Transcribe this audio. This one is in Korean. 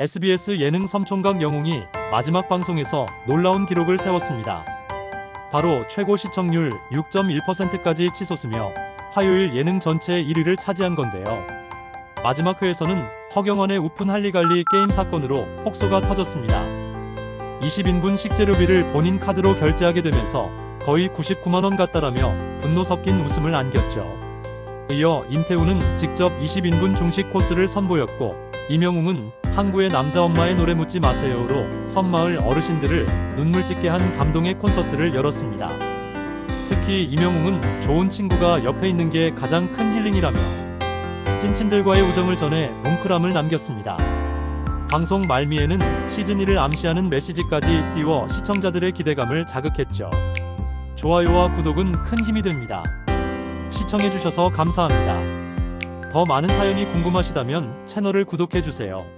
SBS 예능 섬총각 영웅이 마지막 방송에서 놀라운 기록을 세웠습니다. 바로 최고 시청률 6.1%까지 치솟으며 화요일 예능 전체 1위를 차지한 건데요. 마지막 회에서는 허경원의 우픈 할리갈리 게임 사건으로 폭소가 터졌습니다. 20인분 식재료비를 본인 카드로 결제하게 되면서 거의 99만 원 같다라며 분노 섞인 웃음을 안겼죠. 이어 임태우는 직접 20인분 중식 코스를 선보였고 이명웅은 항구의 남자 엄마의 노래 묻지 마세요로 섬마을 어르신들을 눈물 짓게 한 감동의 콘서트를 열었습니다. 특히 이명웅은 좋은 친구가 옆에 있는 게 가장 큰 힐링이라며 찐친들과의 우정을 전해 뭉클함을 남겼습니다. 방송 말미에는 시즌1을 암시하는 메시지까지 띄워 시청자들의 기대감을 자극했죠. 좋아요와 구독은 큰 힘이 됩니다. 시청해주셔서 감사합니다. 더 많은 사연이 궁금하시다면 채널을 구독해주세요.